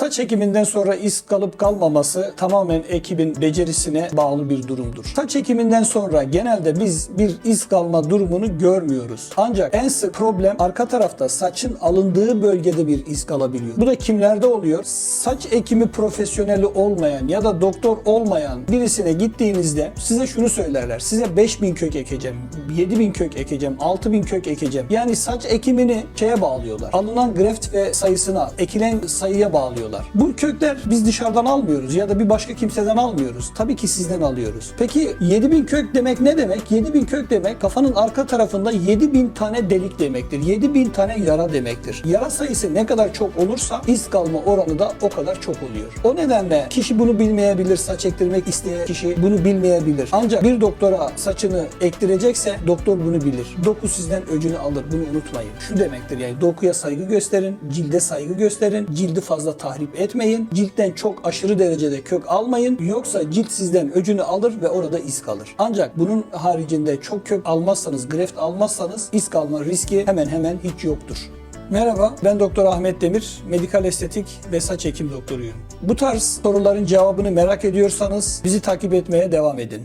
Saç ekiminden sonra iz kalıp kalmaması tamamen ekibin becerisine bağlı bir durumdur. Saç ekiminden sonra genelde biz bir iz kalma durumunu görmüyoruz. Ancak en sık problem arka tarafta saçın alındığı bölgede bir iz kalabiliyor. Bu da kimlerde oluyor? Saç ekimi profesyoneli olmayan ya da doktor olmayan birisine gittiğinizde size şunu söylerler. Size 5000 kök ekeceğim, 7000 kök ekeceğim, 6000 kök ekeceğim. Yani saç ekimini şeye bağlıyorlar. Alınan greft ve sayısına, ekilen sayıya bağlıyorlar. Bu kökler biz dışarıdan almıyoruz ya da bir başka kimseden almıyoruz. Tabii ki sizden alıyoruz. Peki 7000 kök demek ne demek? 7000 kök demek kafanın arka tarafında 7000 tane delik demektir. 7000 tane yara demektir. Yara sayısı ne kadar çok olursa iz kalma oranı da o kadar çok oluyor. O nedenle kişi bunu bilmeyebilir. Saç ektirmek isteyen kişi bunu bilmeyebilir. Ancak bir doktora saçını ektirecekse doktor bunu bilir. Doku sizden öcünü alır. Bunu unutmayın. Şu demektir yani dokuya saygı gösterin, cilde saygı gösterin, cildi fazla tahrip etmeyin, ciltten çok aşırı derecede kök almayın. Yoksa cilt sizden öcünü alır ve orada iz kalır. Ancak bunun haricinde çok kök almazsanız, greft almazsanız iz kalma riski hemen hemen hiç yoktur. Merhaba, ben Doktor Ahmet Demir, medikal estetik ve saç ekim doktoruyum. Bu tarz soruların cevabını merak ediyorsanız bizi takip etmeye devam edin.